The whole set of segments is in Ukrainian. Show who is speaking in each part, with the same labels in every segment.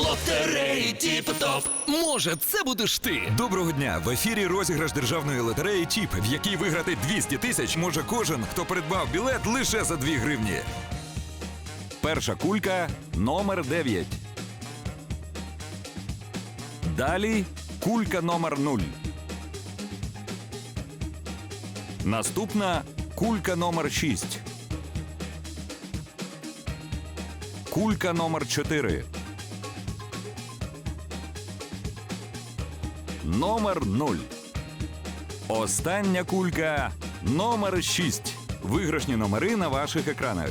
Speaker 1: Лотереї Тіп-Топ. Може, це будеш ти.
Speaker 2: Доброго дня! В ефірі розіграш державної лотереї ТІП, в якій виграти 200 тисяч може кожен, хто придбав білет лише за 2 гривні. Перша кулька номер 9. Далі кулька номер 0. Наступна кулька номер 6. Кулька номер 4. Номер 0. Остання кулька номер 6. Виграшні номери на ваших екранах.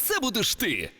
Speaker 1: це будеш ти.